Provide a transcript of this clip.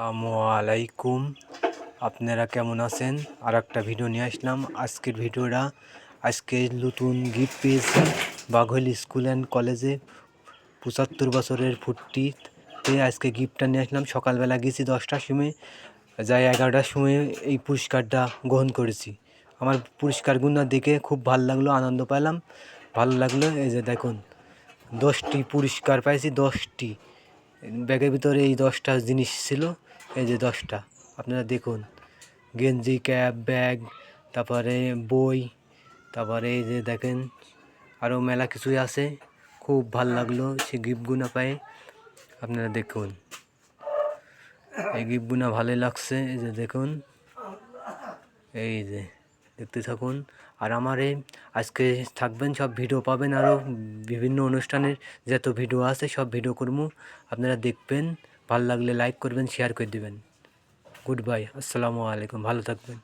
আসসালামু আলাইকুম। আপনারা কেমন আছেন? আর একটা ভিডিও নিয়ে আসলাম। আজকের ভিডিওটা আজকে নতুন গিফট পেয়েছি বাঘলি স্কুল অ্যান্ড কলেজে পঁচাত্তর বছরের ফুটটিতে আজকে গিফটটা নিয়ে আসলাম। সকালবেলা গেছি দশটার সময়, যাই এগারোটার সময় এই পুরস্কারটা গ্রহণ করেছি। আমার পুরস্কারগুলো দেখে খুব ভালো লাগল, আনন্দ পেলাম। ভালো লাগল, এই যে দেখুন, দশটি পুরস্কার পাইছি, দশটি। ব্যাগের ভিতরে এই দশটা জিনিস ছিল। এই যে দশটা, আপনারা দেখুন, গেঞ্জি, ক্যাপ, ব্যাগ, তারপরে বই, তারপরে এই যে দেখেন আরও মেলা কিছুই আছে। খুব ভালো লাগল সে গিফটগুলো পাই আপনারা দেখুন, এই গিফটগুলো ভালোই লাগছে, এই যে দেখুন, এই যে দেখতে থাকুন। আর আমার এই আজকে থাকবেন, সব ভিডিও পাবেন আরও বিভিন্ন অনুষ্ঠানের যত ভিডিও আছে সব ভিডিও করব। আপনারা দেখবেন ভালো লাগলে লাইক করবেন শেয়ার করে দেবেন। গুড বাই আসসালামু আলাইকুম ভালো থাকবেন।